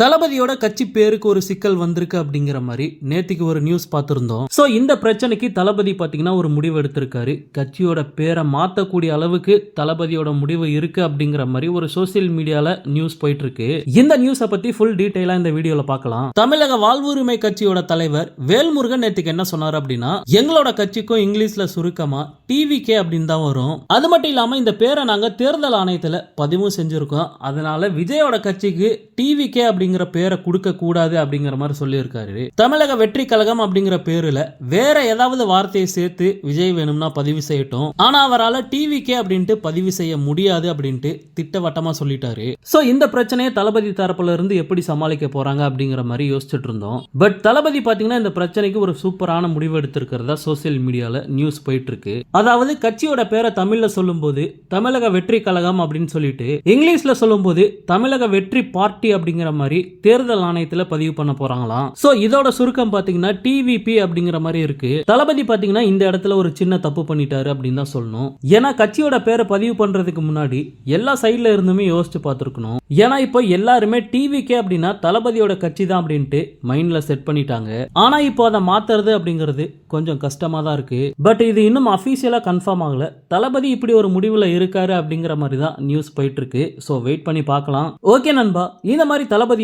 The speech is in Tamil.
தளபதியோட கட்சி பேருக்கு ஒரு சிக்கல் வந்திருக்கு அப்படிங்கிற மாதிரி நேத்திக்கு ஒரு நியூஸ் பார்த்திருந்தோம். சோ இந்த பிரச்சனைக்கு தளபதி பார்த்தீங்கன்னா ஒரு முடிவு எடுத்திருக்காரு. கட்சியோட பேரை மாற்றக்கூடிய அளவுக்கு தளபதியோட முடிவு இருக்கு அப்படிங்கிற மாதிரி ஒரு சோசியல் மீடியால நியூஸ் போயிட்டு இருக்கு இந்த நியூஸை பத்தி ஃபுல் டீட்டெயிலாக இந்த வீடியோல பார்க்கலாம். தமிழக வாழ்வுரிமை கட்சியோட தலைவர் வேல்முருகன் நேத்துக்கு என்ன சொன்னார் அப்படின்னா எங்களோட கட்சிக்கும் இங்கிலீஷ்ல சுருக்கமா டிவிகே அப்படின்னு தான் வரும். அது மட்டும் இல்லாம இந்த பேரை நாங்க தேர்தல் ஆணையத்தில் பதிவும் செஞ்சிருக்கோம். அதனால விஜயோட கட்சிக்கு டிவிகே அப்படிங்கிற பேரை கொடுக்க கூடாது அப்படிங்கிற மாதிரி சொல்லியிருக்காரு. தமிழக வெற்றி கழகம் அப்படிங்கிற பேருல வேற ஏதாவது வார்த்தையை சேர்த்து விஜய் வேணும்னா பதிவு செய்யட்டும். ஆனா அவரால் டிவிகே அப்படின்ட்டு பதிவு செய்ய முடியாது அப்படின்ட்டு திட்டவட்டமா சொல்லிட்டாரு. சோ இந்த பிரச்சனையை தளபதி தரப்புல இருந்து எப்படி சமாளிக்க போறாங்க அப்படிங்கிற மாதிரி யோசிச்சுட்டு இருந்தோம். பட் தளபதி பாத்தீங்கன்னா இந்த பிரச்சனைக்கு ஒரு சூப்பரான முடிவு எடுத்திருக்கிறதா சோசியல் மீடியால நியூஸ் போயிட்டு இருக்கு அதாவது கட்சியோட பேரை தமிழ்ல சொல்லும்போது தமிழக வெற்றி கழகம் அப்படின்னு சொல்லிட்டு இங்கிலீஷ்ல சொல்லும்போது தமிழக வெற்றி பார்ட்டி அப்படிங்கிற மாதிரி தேர்தல் ஆணையத்துல பதிவு பண்ண போறாங்களாம் சோ இதோட சுருக்கம் பாத்தீங்கன்னா டிவிபி அப்படிங்கிற மாதிரி இருக்கு. தளபதி பாத்தீங்கன்னா இந்த இடத்துல ஒரு சின்ன தப்பு பண்ணிட்டாரு அப்படின்னு தான் சொல்லணும். ஏன்னா கட்சியோட பேரை பதிவு பண்றதுக்கு முன்னாடி எல்லா சைட்ல இருந்துமே யோசிச்சு பார்த்துருக்கணும். ஏன்னா இப்போ எல்லாருமே டிவிக்கே அப்படின்னா தளபதியோட கட்சி தான் அப்படின்ட்டு மைண்ட்ல செட் பண்ணிட்டாங்க. ஆனா இப்போ அதை மாத்துறது அப்படிங்கிறது கொஞ்சம் கஷ்டமா தான் இருக்கு. பட் இது இன்னும் அஃபீஷியலா கன்ஃபார்ம் ஆகல. தளபதி இப்படி ஒரு முடிவுல இருக்காரு அப்படிங்கிற மாதிரி தான் நியூஸ் போயிட்டு இருக்கு. ஸோ வெயிட் பண்ணி பார்க்கலாம். ஓகே நண்பா. இந்த மாதிரி தளபதி